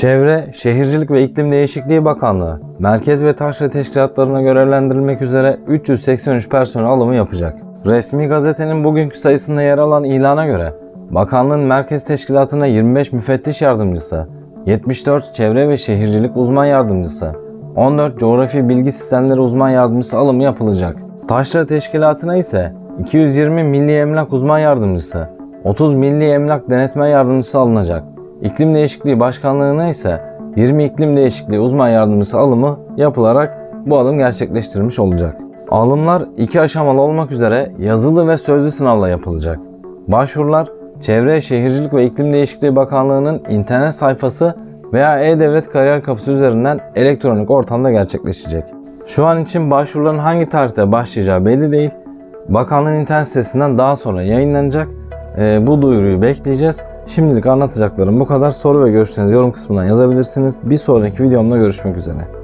Çevre, Şehircilik ve İklim Değişikliği Bakanlığı, merkez ve taşra teşkilatlarına görevlendirilmek üzere 383 personel alımı yapacak. Resmi gazetenin bugünkü sayısında yer alan ilana göre, bakanlığın merkez teşkilatına 25 müfettiş yardımcısı, 74 çevre ve şehircilik uzman yardımcısı, 14 coğrafi bilgi sistemleri uzman yardımcısı alımı yapılacak. Taşra teşkilatına ise 220 milli emlak uzman yardımcısı, 30 milli emlak denetme yardımcısı alınacak. İklim Değişikliği Başkanlığı'na ise 20 iklim değişikliği uzman yardımcısı alımı yapılarak bu alım gerçekleştirilmiş olacak. Alımlar iki aşamalı olmak üzere yazılı ve sözlü sınavla yapılacak. Başvurular Çevre, Şehircilik ve İklim Değişikliği Bakanlığı'nın internet sayfası veya E-Devlet kariyer kapısı üzerinden elektronik ortamda gerçekleşecek. Şu an için başvuruların hangi tarihte başlayacağı belli değil. Bakanlığın internet sitesinden daha sonra yayınlanacak. Ee, bu duyuruyu bekleyeceğiz. Şimdilik anlatacaklarım bu kadar. Soru ve görüşlerinizi yorum kısmından yazabilirsiniz. Bir sonraki videomda görüşmek üzere.